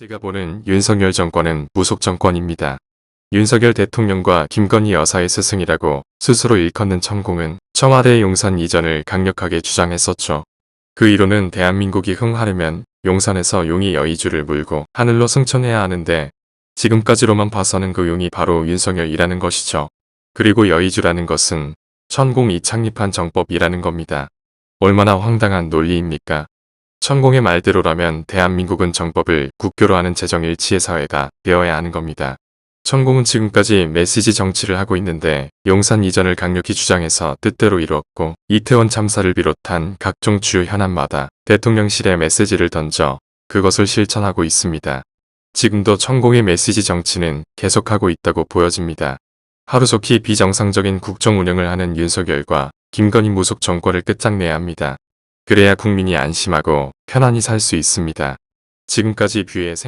제가 보는 윤석열 정권은 무속 정권입니다. 윤석열 대통령과 김건희 여사의 스승이라고 스스로 일컫는 천공은 청와대 용산 이전을 강력하게 주장했었죠. 그 이론은 대한민국이 흥하려면 용산에서 용이 여의주를 물고 하늘로 승천해야 하는데 지금까지로만 봐서는 그 용이 바로 윤석열이라는 것이죠. 그리고 여의주라는 것은 천공이 창립한 정법이라는 겁니다. 얼마나 황당한 논리입니까? 천공의 말대로라면 대한민국은 정법을 국교로 하는 재정일치의 사회가 되어야 하는 겁니다. 천공은 지금까지 메시지 정치를 하고 있는데 용산 이전을 강력히 주장해서 뜻대로 이루었고 이태원 참사를 비롯한 각종 주요 현안마다 대통령실에 메시지를 던져 그것을 실천하고 있습니다. 지금도 천공의 메시지 정치는 계속하고 있다고 보여집니다. 하루속히 비정상적인 국정 운영을 하는 윤석열과 김건희 무속 정권을 끝장내야 합니다. 그래야 국민이 안심하고 편안히 살 수 있습니다. 지금까지 뷰의 생